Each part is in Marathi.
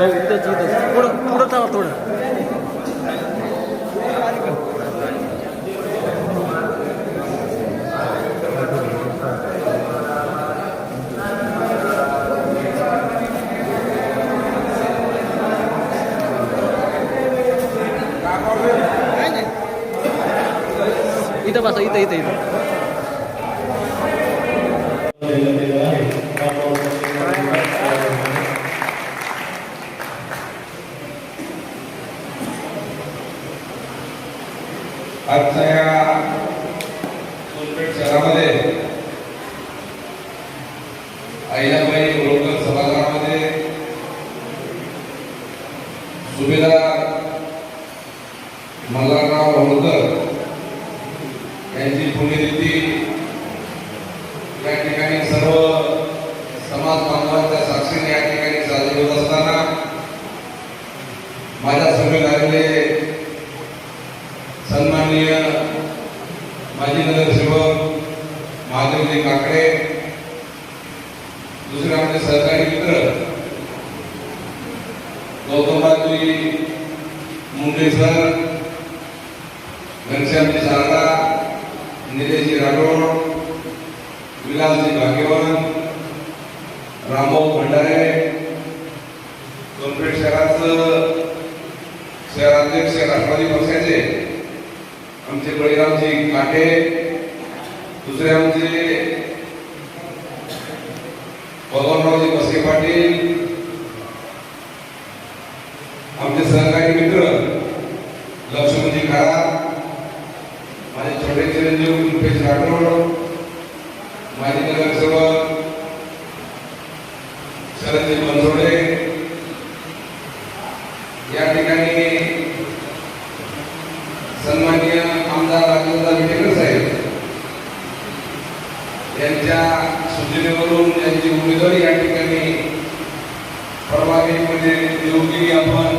हो इथंच इथंच पुढं पुढं थांबा थोडं इथं बसा इथं इथं इथं आजच्या या सोनपेठ शहरामध्ये अहिल्याबाई होळकर सभागृहामध्ये सुभेदार मल्हारराव होळकर यांची पुण्यतिथी या ठिकाणी सर्व समाज बांधवांच्या साक्षीने या ठिकाणी साजरी होत असताना माझ्यासमोर आलेले सन्माननीय माजी नगरसेवक महादेवजी काकडे दुसरे आमचे सहकारी मित्र गौतमराजी मुंडे सर घनश्यामजी सारदा निलेशजी राठोड विलासजी भाग्यवान रामभाऊ भंडारे सोनपेठ शहराचं शहराध्यक्ष राष्ट्रवादी पक्षाचे आमचे बळीरामजी काटे दुसरे आमचे भगवानरावजी बसे पाटील आमचे सहकारी मित्र लक्ष्मणजी खडा माझे छोटे चिरंजीव रुपेश राठोड माजी नगरसेवक शरदजी बनसोडे या ठिकाणी सन्माननीय आमदार राजेंद्र विटेकर साहेब यांच्या सूचनेवरून यांची उमेदवारी या ठिकाणी परवानगीमध्ये देऊ केली आपण.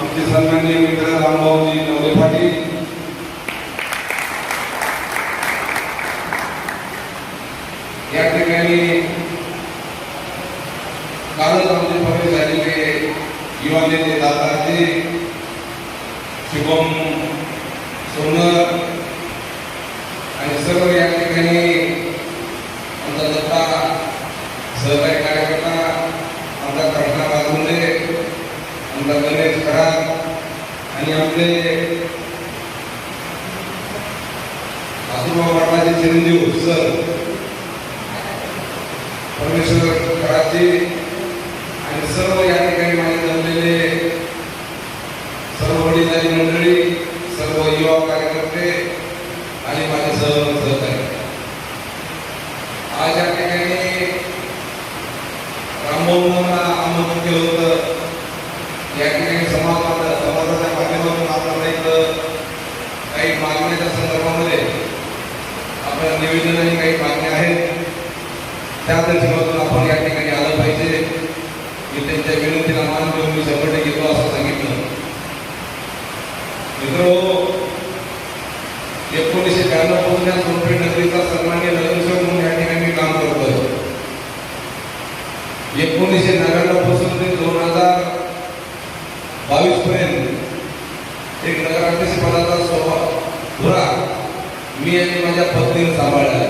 आमचे सन्माननीय मित्र रामभाऊजी नवले पाटील. या ठिकाणी कालच आमचे पहिले झालेले युवा नेते दादाजी शुभम सोनर आणि सर्व या ठिकाणी आमचा दत्ता सहकारी कार्यकर्ता आमचा कृष्णा बागुंडे आपला गणेश खडा आणि आपले आसुबा वाटलाचे चिरंजीव सर परमेश्वर खडाचे आणि सर्व या ठिकाणी माझे जमलेले सर्व वडिलांची मंडळी सर्व युवा कार्यकर्ते आणि माझे सर्व सहकारी. आज या ठिकाणी रामभाऊंना आमंत्रण केलं होतं या ठिकाणी समाज समाजाच्या माध्यमातून आपल्याला इथं काही मागण्याच्या संदर्भामध्ये आपल्याला निवेदन आणि काही मागण्या आहेत त्या दृष्टीकोनातून आपण या ठिकाणी आलं पाहिजे. मी त्यांच्या विनंतीला मान देऊन मी शंभर घेतो असं सांगितलं. मित्र एकोणीसशे ब्याण्णवपासून नगरीचा सन्मान्य नगरसेवक म्हणून या ठिकाणी मी काम करतोय एकोणीसशे नव्याण्णवपासून ते दोन हजार बावीस पर्यंत एक नगराध्यक्ष पदाचा स्वभाव धुरा मी आणि माझ्या पत्नीने सांभाळला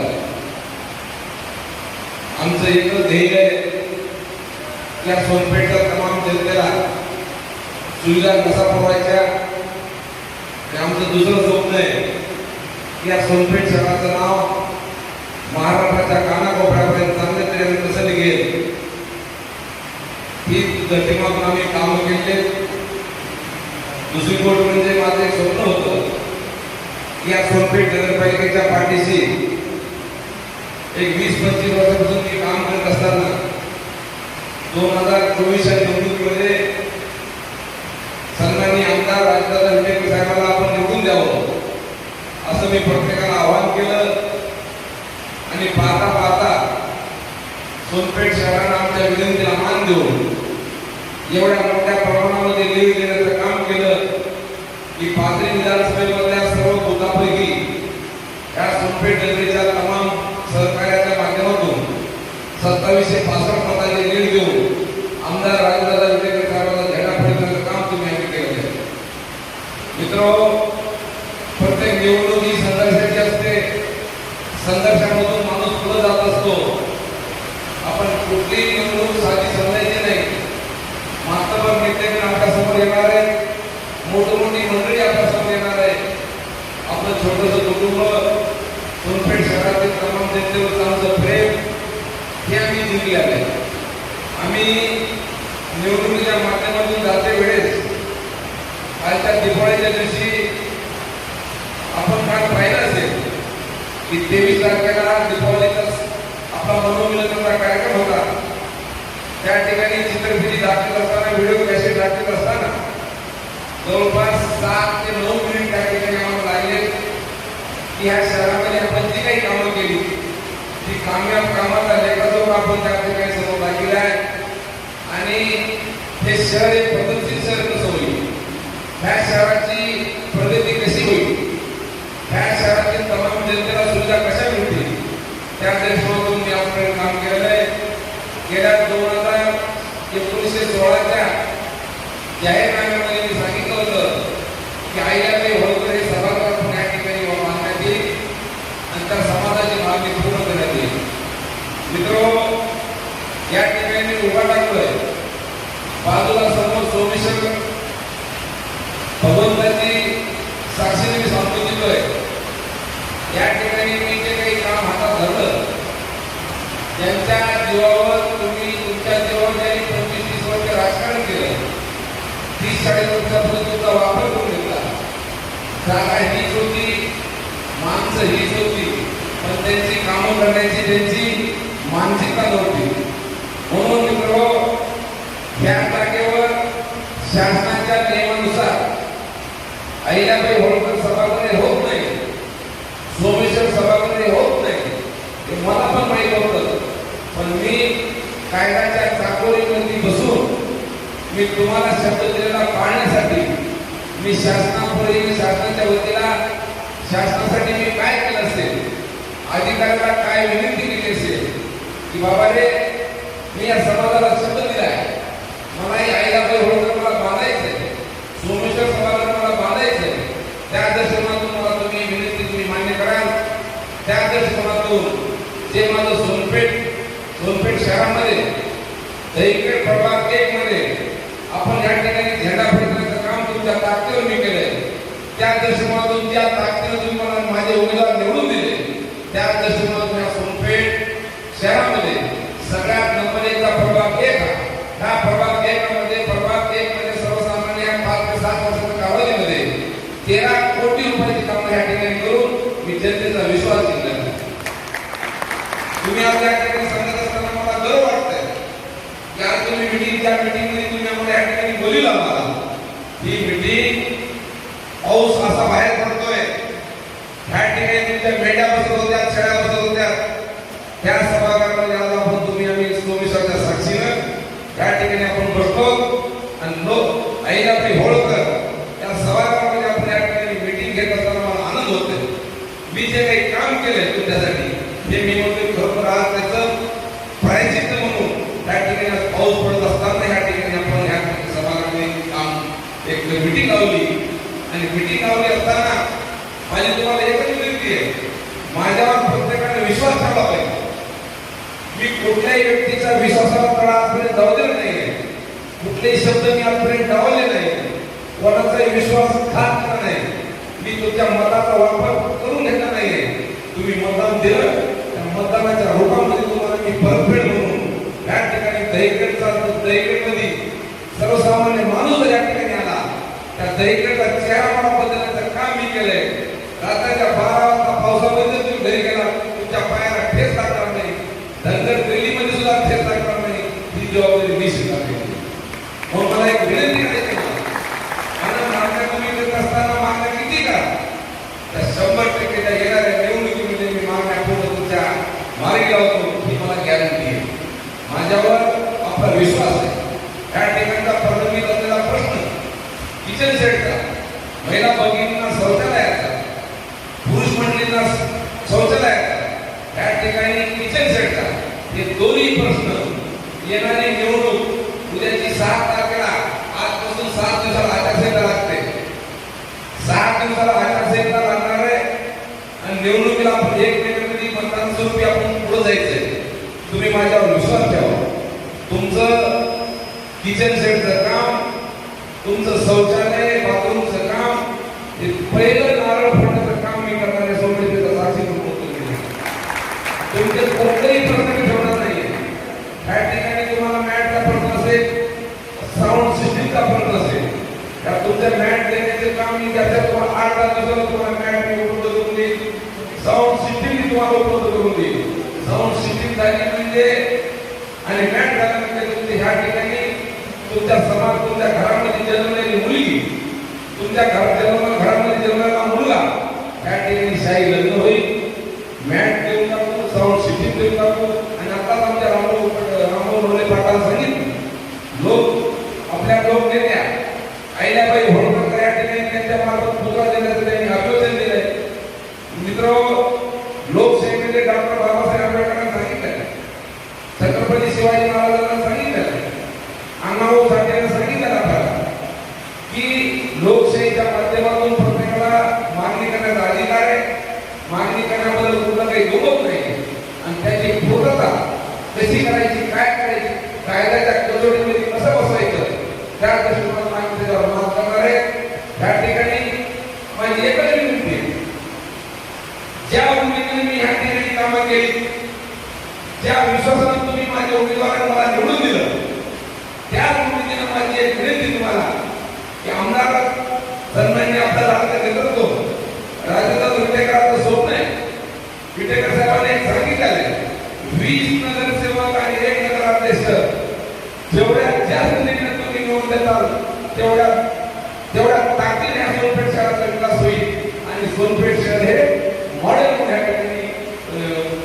आमचं एकच ध्येय आहे. त्या सोनपेठच्या तमाम जनतेला सुविधा कसा पुरवायच्या ते आमचं दुसरं स्वप्न आहे. की या सोनपेठ शहराचं नाव महाराष्ट्राच्या कानाकोपऱ्यापर्यंत चांगल्या तऱ्हेने कसं निघेल ही दृष्टिकोनातून आम्ही कामं केले. दुसरी गोष्ट म्हणजे माझं एक स्वप्न होतं. या सोनपेठ नगरपालिकेच्या पाठीशी एक वीस पंचवीस वर्षापासून मी काम करत असताना दोन हजार चोवीस निवडणुकीमध्ये सन्मानी आमदार राजदादा विटेकर साहेबांना आपण निवडून द्यावं असं मी प्रत्येकाला आवाहन केलं. आणि पाहता पाहता सोनपेठ शहरानं आमच्या विनंतीला मान देऊन एवढ्या मोठ्या प्रमाणामध्ये लीड देण्याचं काम केलं. की पाथरी विधानसभेमध्ये या सोनपेठ तमाम सहकार्याच्या माध्यमातून सत्तावीसशे पासष्ट पदाचे लीड घेऊन आमदार राजदादा विटेकर साहेबांना झेंडा फडकण्याचं काम तुम्ही आम्ही केलं आहे मित्र प्रत्येक निवडणूक ही संघर्षाची असते संघर्षामधून माणूस पुढे जात असतो आपण कुठलीही निवडणूक साधी समजायची नाही मातबर नेते पण आपल्यासमोर येणार आहे मोठी मोठी मंडळी आपल्यासमोर येणार आहे आपलं छोटंसं कुटुंब सोनपेठ शहरातील तमाम आमचं प्रेम हे आम्ही जिंकले आहे. आम्ही निवडणुकीच्या माध्यमातून जाते वेळेस आजच्या दिवाळीच्या दिवशी आपण काल पाहिलं असेल की तेवीस तारखेला दीपावलीचा आपला मनोमिलनाचा कार्यक्रम होता. त्या ठिकाणी चित्रफिती दाखवत असताना व्हिडिओ कॅसेट दाखवत असताना जवळपास सात ते नऊ मिनिट त्या ठिकाणी आम्हाला लागले. की ह्या शहरामध्ये आपण जी काही कामं केली? ती कामयाब कामाचा लेखाजोखा आपण त्या ठिकाणी समोर दाखवला आहे आणि हे शहर एक प्रगतशील शहर कसं होईल? ह्या शहराची प्रगती कशी होईल? ह्या शहरातील तमाम जनतेला सुविधा कशा मिळतील त्या दृष्टिकोनातून मी आपल्याकडे काम केलेलं आहे. गेल्या दोन हजार एकोणीसशे सोळाच्या जाहीरनाम्यामध्ये मी सांगितलं होतं की आईला होळकर हे सभागृह आपण या ठिकाणी बांधण्यात येईल आणि त्या समाजाची मागणी पूर्ण करण्यात येईल मित्र या ठिकाणी मी उभा टाकलोय बाजूला समोर सोमेश्वर भगवंताची साक्षीने मी सांगतो दिलोय या ठिकाणी मी जे काही काम हातात धरलं त्यांच्या जीवावर तुम्ही तुमच्या जीवावर ज्यांनी पंचवीस तीस वर्ष राजकारण केलं तीस चाळीस वर्षापर्यंत तुमचा वापर करून घेतला जागा हीच होती माणसं हीच होती पण त्यांची करण्याची त्यांची मानसिकता नव्हती. म्हणून मित्र या जागेवर शासनाच्या नियमानुसार अहिल्याबाई होळकर सभागृह होत नाही सोमेश्वर सभागृह होत नाही ते मला पण माहीत होतं. पण मी कायद्याच्या चाकोरीमध्ये बसून मी तुम्हाला शब्द दिलेला पाळण्यासाठी मी शासनापुढे शासनाच्या वतीला शासनासाठी मी काय केलं असेल अधिकाऱ्याला काय विनंती केली असेल की बाबा रे मी या समाजाला शब्द दिला मला ही आईला बाई होळकर मला बांधायचंय. सोमेश्वर समाजाला मला बांधायचंय. त्या दर्शनातून मला तुम्ही विनंती तुम्ही मान्य कराल. त्या दर्शनातून जे माझं सोनपेठ सोनपेठ शहरामध्ये दहीपेठ प्रभाग एक मध्ये आपण या ठिकाणी झेंडा फडकण्याचं काम तुमच्या ताकदीवर मी केलंय त्या दर्शनातून ज्या ताकदीवर तुम्ही मला माझे उमेदवार निवडून दिले. त्या दृष्टिकोनातून या सोनपेठ शहरामध्ये सगळ्यात नंबर एकचा प्रभाग एक हा. ह्या प्रभाग एक मध्ये प्रभाग एक मध्ये सर्वसामान्य पाच ते सात वर्षाच्या कालावधीमध्ये तेरा कोटी रुपयाची कामं या ठिकाणी करून मी जनतेचा विश्वास जिंकला. तुम्ही आज या ठिकाणी सांगत असताना मला गर्व वाटतंय. की आज तुम्ही मिटिंग त्या मिटिंगमध्ये तुम्ही आम्हाला या ठिकाणी बोलिल आम्हाला ही मिटिंग पाऊस असा बाहेर पडतो বদল দেন ছেড়া বদল দেন मी आजपर्यंत डावले नाही विश्वासघात केला नाही? मी तुमच्या मताचा वापर करून घेतला नाहीये. तुम्ही मतदान दिलं त्या मतदानाच्या रूपामध्ये तुम्हाला मी परतफेड म्हणून या ठिकाणी दहीकडचा दहीकडमध्ये सर्वसामान्य माणूस या ठिकाणी आला त्या दहीकडचा चेहरा मला बदलण्याचं काम मी केलंय. रात्रीच्या बारा वाजता पावसामध्ये तुम्ही घरी गेला तुमच्या Señor, bendice तुम्ही तेवढ्या तेवढ्या ताकदीने सोनपेठ शहराचा विकास होईल आणि सोनपेठ शहर हे मॉडेल म्हणून या ठिकाणी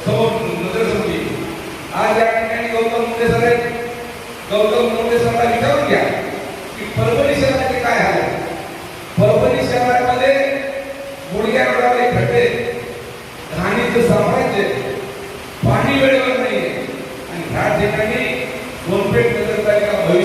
समोर नजर येईल आज या ठिकाणी गौतम मुंडे सर आहेत. गौतम मुंडे सरला विचारून घ्या की परभणी शहराचे काय हाल आहे? परभणी शहरामध्ये गुडघ्या रोडावर खड्डे घाणीचं साम्राज्य पाणी वेळेवर नाही आणि ह्या ठिकाणी सोनपेठ नगरपालिका भविष्य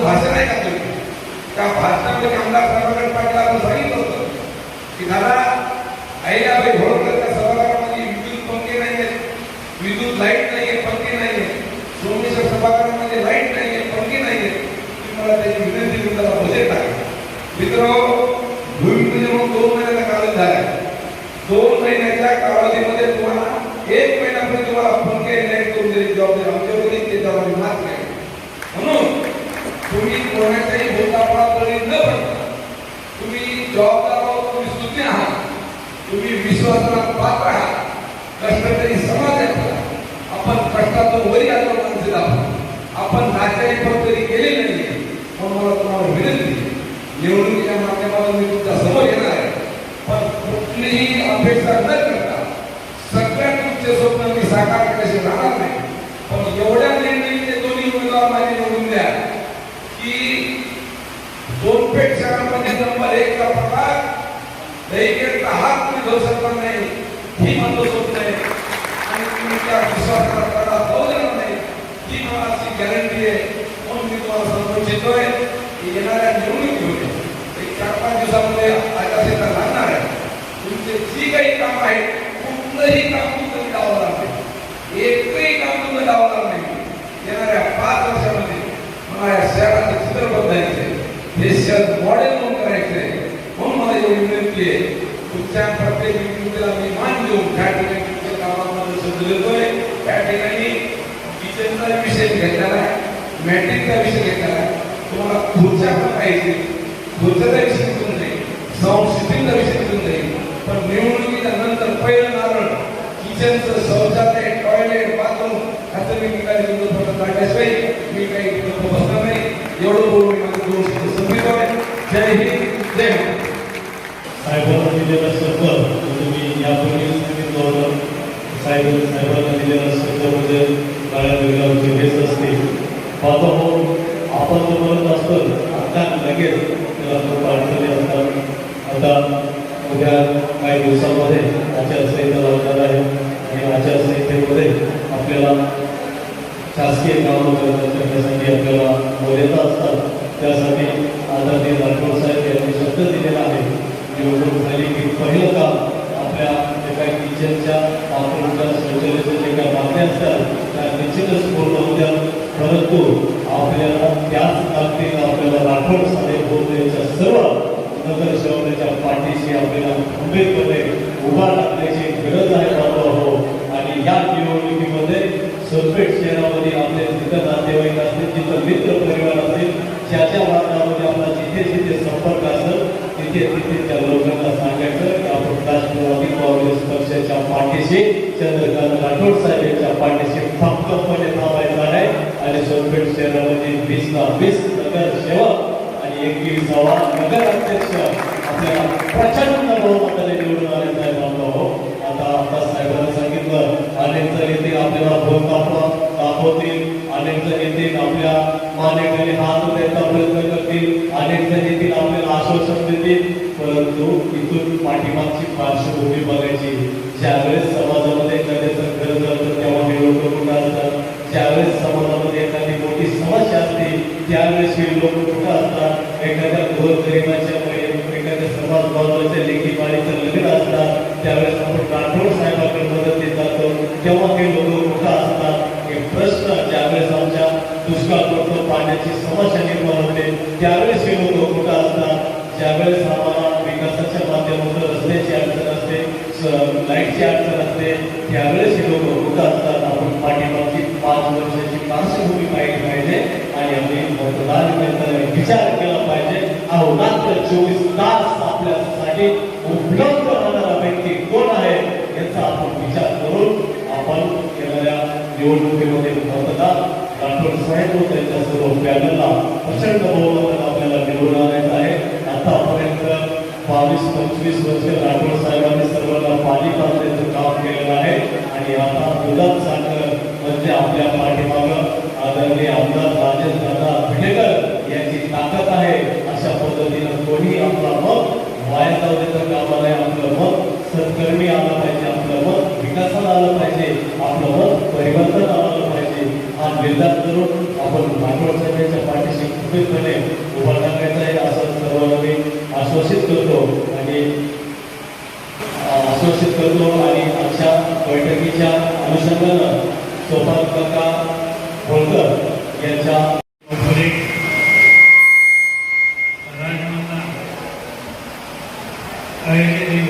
माझं भाषण आहे का तुम्ही त्या भाषणामध्ये आमदार प्रभाकर पाटील आपण सांगितलं होतं की दादा अहिल्याबाई होळकरच्या सभागृहामध्ये विद्युत पंखे नाही आहेत विद्युत लाइट नाही आहे पंखे नाही आहे सोमेश्वर सभागृहामध्ये लाइट नाही आहे पंखे नाही आहेत तुम्ही मला त्याची विनंती करून त्याला बजेट आहे मित्र भूमिपूजन म्हणून दोन महिन्याचा कालावधी झाला दोन महिन्याच्या कालावधीमध्ये तुम्हाला एक महिन्यापर्यंत तुम्हाला पंखे लाइट करून देण्याची जबाबदारी आमच्यावरती ते जबाबदारी मात नाही म्हणून तुम्ही कोणाच्याही भूतापळापळी न तुम्ही जबाबदार आहोत तुम्ही सुज्ञ आहात तुम्ही विश्वासाला पात्र आहात कष्टकरी समाज आपण कष्टातून वरी आलो माणसे आपण आपण पण तरी गेले नाही पण मला तुम्हाला विनंती निवडणुकीच्या माध्यमातून मी तुमच्यासमोर येणार आहे. पण कुठलीही अपेक्षा न करता सगळ्या तुमचे स्वप्न मी साकार कसे राहणार नाही. पण एवढ्या निर्णय दोन्ही उमेदवार माझे निवडून द्या. की सोनपेठ शहरामध्ये नंबर एक चा प्रकार एक हात तुम्ही घेऊ शकत नाही. ही माझं स्वप्न आहे. आणि तुमच्या विश्वास करताना जाऊ देणार नाही ही मला अशी गॅरंटी आहे. म्हणून मी तुम्हाला सांगू इच्छितोय की येणाऱ्या निवडणूक घेऊन एक चार पाच दिवसामध्ये आकाशात राहणार आहे. तुमचे जी काही काम आहेत तुमच्या प्रत्येक व्यक्तीला मी मान देऊन त्या ठिकाणी तुमच्या कामामध्ये शब्द देतोय त्या ठिकाणी किचनचा विषय घेतलेला आहे मॅट्रिकचा विषय घेतलेला आहे. तुम्हाला खुर्च्या पण पाहिजे. खुर्च्याचा विषय घेऊन जाईल साऊंड सिस्टीमचा विषय घेऊन जाईल पण निवडणुकीच्या नंतर पहिलं नारळ किचनचं शौचालय टॉयलेट बाथरूम ह्याचं मी निकाली देतो. काढल्याच काढल्याशिवाय मी काही तिथं बसणार नाही एवढं बोलून माझं दोन शब्द संपवितो आहे जय हिंद जय महाराष्ट्र. साहेबांना दिलेला शब्द म्हणजे मी यापूर्वी सांगितलं होतं साहेब साहेबांना दिलेला शब्द म्हणजे गाड्या वेगळ्या हेच असते. पाहतो हो आपण जो म्हणत असतो आता लगेच त्याला खूप अडचणी असतात. आता उद्या काही दिवसामध्ये आचारसंहिता लावणार आहे आणि आचारसंहितेमध्ये आपल्याला शासकीय कामं करण्यासाठी आपल्याला मर्यादा असतात. त्यासाठी आदरणीय राठोड साहेब यांनी शब्द दिलेला आहे. निवडणूक झाली की पहिलं काम आपल्या जे काही किचनच्या बाथरूमच्या शौचालयाच्या जे काही मागण्या असतात त्या निश्चितच पूर्ण होत्या परंतु आपल्याला त्याच ताकदीनं आपल्याला राठोड साहेब बोलण्याच्या सर्व नगरसेवकाच्या पाठीशी आपल्याला खंबीरपणे उभा टाकण्याची गरज आहे बाबा हो. आणि या निवडणुकीमध्ये सोनपेठ शहरामध्ये आपले जिथं नातेवाईक असतील जिथं मित्र परिवार असेल ज्या ज्या वार्डामध्ये आपला जिथे जिथे संपर्क असेल तिथे तिथे त्या लोकांना सांगायचं की आपण राष्ट्रवादी यांच्या पाठीशी चंद्रकांत राठोड साहेब यांच्या पाठीशी भक्कमपणे थांबायचा आहे. आणि सोनपेठ शहरामध्ये वीस ना वीस नगर सेवक आणि एकवीसावा नगर अध्यक्ष आपल्याला प्रचंड बहुमताने निवडून आले साहेब हो. आता आता साहेबांना सांगितलं अनेक जण येतील आपल्याला भोग दाखवा दाखवतील. अनेक जण येतील आपल्या मानेकडे हात द्यायचा प्रयत्न करतील. अनेक जण येतील आपल्याला आश्वासन देतील. परंतु इथून पाठीमागची पार्श्वभूमी बघायची ज्यावेळेस समाजामध्ये एखाद्याचं संघर्ष जातं तेव्हा हे लोक कुठं असतात? ज्यावेळेस समाजामध्ये एखादी मोठी समस्या असते त्यावेळेस हे लोक कुठं असतात? एखाद्या गोरगरिबाच्या एखाद्या समाज बांधवाच्या आहे. आणि आता दुधात साखर म्हणजे आपल्या पाठीमागं आदरणीय आमदार राजेश दादा भिडेकर यांची ताकद आहे अशा पद्धतीनं कोणी आपला मत वाया जाऊ देता कामा नये आपलं मत सत्कर्मी आलं पाहिजे आपलं मत विकासाला आलं पाहिजे आपलं मत परिवर्तन आलं पाहिजे हा निर्धार करून आपण राठोड साहेबांच्या पाठीशी खंबीरपणे उभा टाकायचा आहे असं सर्वांना मी आश्वासित करतो आणि आश्वासित करतो आणि आजच्या बैठकीच्या अनुषंगानं सोपान काका होळकर यांच्या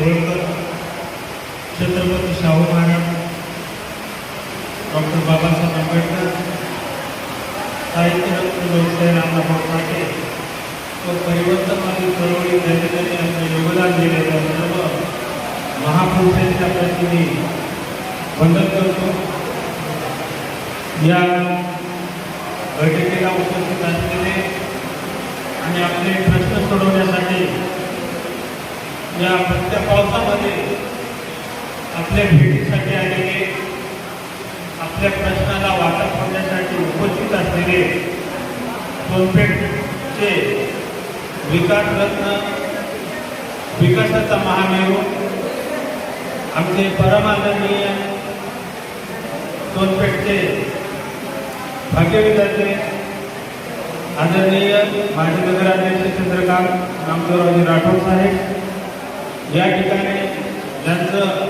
होळकर छत्रपती शाहू महाराज डॉक्टर बाबासाहेब आंबेडकर साहित्यरत्न लोकशाही रामदास साठे व परिवर्तनवादी चळवळी त्यांनी त्यांनी आपलं योगदान दिलेल्या सर्व महापुरुषांच्या प्रतिनिधी वंदन करतो. या बैठकीला उपस्थित असलेले आणि आपले प्रश्न सोडवण्यासाठी या प्रत्येक पावसामध्ये आपल्या भेटीसाठी आलेले आपल्या प्रश्नाला वाटप होण्यासाठी उपस्थित असलेले सोनपेठचे विकास रत्न विकासाचा महामेरू आमचे दोन सोनपेठचे भाग्यविधाते आदरणीय माजी नगराध्यक्ष चंद्रकांत नामदेवरावजी राठोड साहेब. या ठिकाणी ज्यांचं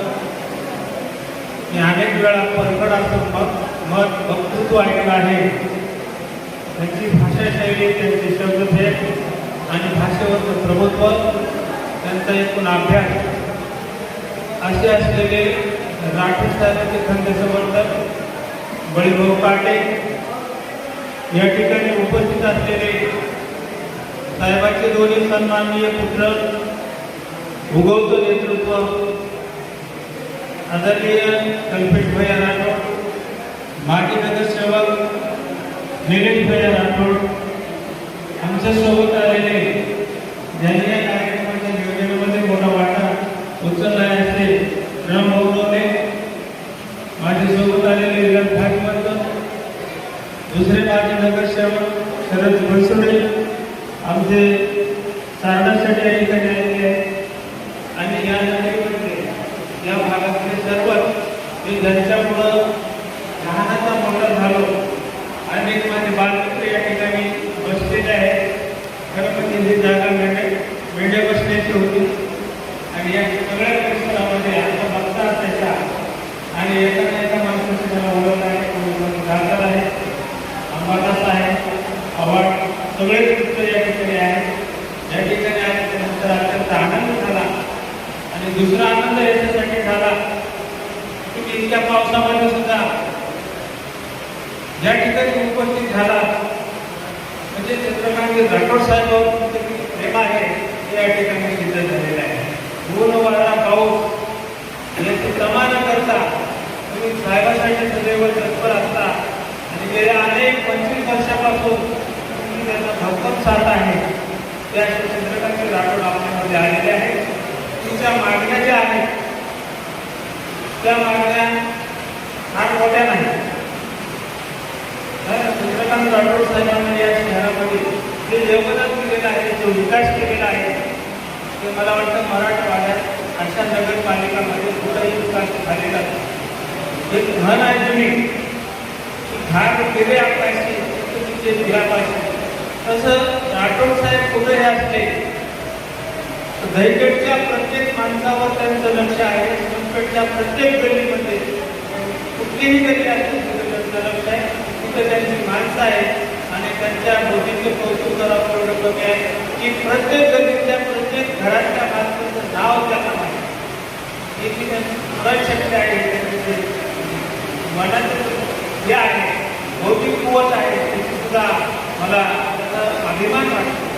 मी अनेक वेळा परखड असं मत मत वक्तृत्व ऐकलं आहे त्यांची भाषाशैली त्यांचे शब्दभेद आणि भाषेवरचं प्रभुत्व त्यांचा एकूण अभ्यास असे असलेले राठोड साहेबांचे खंड समर्थक बळीभाऊ काटे या ठिकाणी उपस्थित असलेले साहेबांचे दोन्ही सन्माननीय पुत्र उगवतं नेतृत्व आदरणीय कल्पेश भैया राठोड माजी नगरसेवक निलेश भैया राठोड आमच्यासोबत आलेले ज्यांनी या कार्यक्रमाच्या नियोजनामध्ये मोठा वाटा उचलला आहे असे राम गौरवले माझ्या सोबत आलेले विलास भागवत दुसरे माजी नगरसेवक शरद बनसोडे आमचे सारणासाठी या ठिकाणी आलेले आहेत आणि या नगरीमध्ये या भागातले सर्वच मी ज्यांच्यामुळं लहानाचा मोठा झालो अनेक माझे बालमित्र या ठिकाणी बसलेले आहेत खरं म्हणजे ही जागा मेंढे मेंढे बसण्याची होती आणि या सगळ्या परिसरामध्ये आता बघता त्याच्या आणि एका ना एका माणसाचं मला ओळख आहे कोणी घालत आहे अंबादास आहे आव्हाड सगळे मित्र या ठिकाणी आहेत या ठिकाणी आल्यानंतर अत्यंत आनंद झाला आणि दुसरा आनंद याच्यासाठी झाला तुम्ही इतक्या पावसामध्ये सुद्धा ज्या ठिकाणी उपस्थित झाला म्हणजे चंद्रकांत राठोड साहेब प्रेम आहे ते या ठिकाणी सिद्ध झालेलं आहे. ऊन वारा पाऊस याची तमा न करता तुम्ही साहेबासाठी सदैव तत्पर असता. आणि गेल्या अनेक पंचवीस वर्षापासून तुम्ही त्यांना भक्कम साथ आहे. त्या चंद्रकांत राठोड आपल्यामध्ये आलेले आहे तुमच्या मागण्या ज्या आहेत त्या मागण्या फार मोठ्या नाही चंद्रकांत राठोड साहेबांनी या शहरामध्ये जे योगदान केलेलं आहे जो विकास केलेला आहे ते मला वाटतं मराठवाड्यात अशा नगरपालिकामध्ये कुठंही विकास झालेला नाही. एक म्हण आहे तुम्ही की घाट केले आपल्याशी तुमचे दिला पाहिजे तसं राठोड साहेब कुठे हे असले दहीगडच्या प्रत्येक माणसावर त्यांचं लक्ष आहे संकटच्या प्रत्येक गलीमध्ये कुठलीही गली असेल तिथे त्यांचं लक्ष आहे. तिथे त्यांची माणसं आहेत आणि त्यांच्या बोटीचं कौतुक करावं एवढं कमी आहे की प्रत्येक गलीच्या प्रत्येक घरातल्या माणसाचं नाव त्यांना माहिती ही ती त्यांची स्मरणशक्ती आहे त्यांचे मनाचं जे आहे भौतिक कुवत आहे त्याची सुद्धा मला त्याचा अभिमान वाटतो.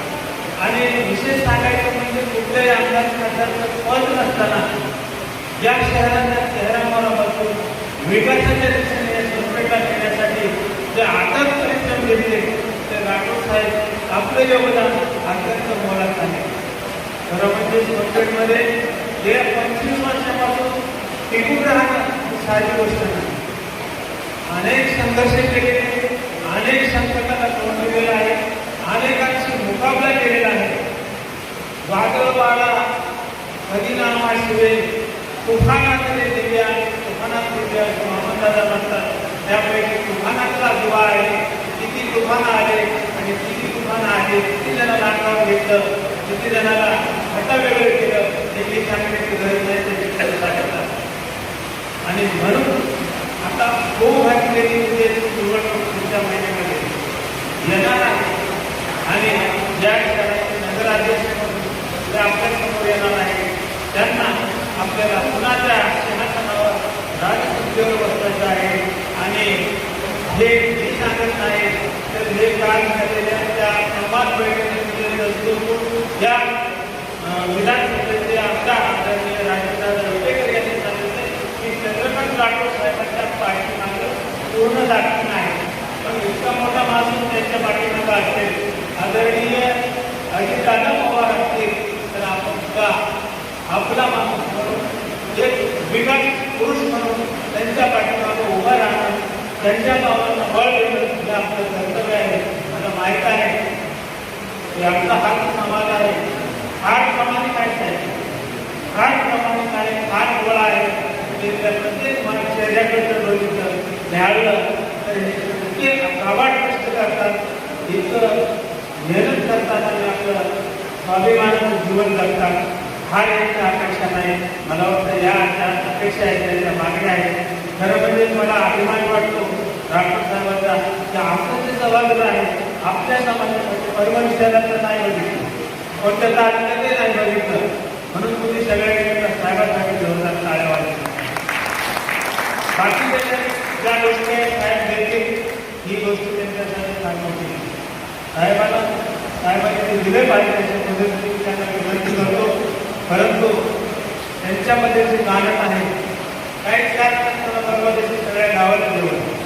आणि विशेष सांगायचं म्हणजे कुठल्याही आमदार खासदारचं पद नसताना या शहराच्या चेहऱ्यावर विकासाच्या दिशेने या नेण्यासाठी जे आटक परिश्रम घेतले ते राठोड साहेब आपलं योगदान अत्यंत मोलात आहे. खरं म्हणजे सोनपेठमध्ये गेल्या पंचवीस वर्षापासून टिकून राहणं ही साधी गोष्ट नाही. अनेक संघर्ष केले अनेक संकटात तोंड दिलेलं आहे अनेकांशी मुकाबला केलेला आहे. वादळवाडा कधी नामा शिवे तुफानाकडे दिव्या तुफानात दिव्या मोहम्मदादा म्हणतात त्यापैकी तुफानातला दुवा आहे किती तुफान आले आणि किती तुफान आले किती जणांना अंगावर घेतलं किती जणांना हटा वेगळं केलं हे सांगण्याची गरज नाही त्याची चर्चा करतात. आणि म्हणून आता होऊ घातलेली म्हणजे निवडणूक पुढच्या महिन्यामध्ये. येणार आहे. आणि ज्या ठिकाणी नगराध्यक्ष म्हणून ते आपल्यासमोर येणार आहे त्यांना आपल्याला पुन्हा त्या सिंहासनावर राजसुद्धीवर बसवायचं आहे. आणि हे मी सांगत नाही तर हे काल झालेल्या त्या संवाद बैठकीमध्ये दस्तूर या विधानसभेचे आमदार आदरणीय राजेंद्र दर्वेकर यांनी सांगितले की चंद्रकांत राठोड साहेबांच्या पाठीमागं पूर्ण दाखवून आहे पण इतका मोठा माणूस त्यांच्या पाठीमागं असेल आदरणीय अजितदादा पवार असतील तर आपण सुद्धा आपला माणूस म्हणून एक विकास पुरुष म्हणून त्यांच्या पाठीमागं उभा राहणं त्यांच्या गावांना बळ देणं हे आपलं कर्तव्य आहे मला माहीत आहे. की आपला हात समाज आहे. आठ प्रमाणे काय आहे प्रमाणे काय? आठ बळ आहे. ते त्या प्रत्येक मनुष्य बघितलं न्यायालय तर हे प्रत्येक काबाड कष्ट करतात इथं मेहनत करतात आणि आपलं स्वाभिमानाचं जीवन जगतात हा यांच्या अपेक्षा नाही. मला वाटतं या ज्या अपेक्षा आहेत त्यांच्या मागण्या आहेत खरं म्हणजे मला अभिमान वाटतो. राठोड साहेबांचा की आपण जे जबाबदार आहे आपल्या समाजासाठी परमन शहराचं नाही बघितलं. कोणत्या तालुक्यातही नाही बघितलं. म्हणून तुम्ही सगळ्यांनी साहेबांसाठी जोरदार टाळ्या वाजवल्या बाकी त्याच्या ज्या गोष्टी आहेत साहेब देतील ही गोष्ट त्यांच्यासाठी सांगतो साहेबांना साहेबांनी ते दिले पाहिजे त्यांना विनंती करतो. परंतु त्यांच्यामध्ये जे गाणं आहे काहीच कारण नसताना परवा दिवशी सगळ्या गावाला जेवण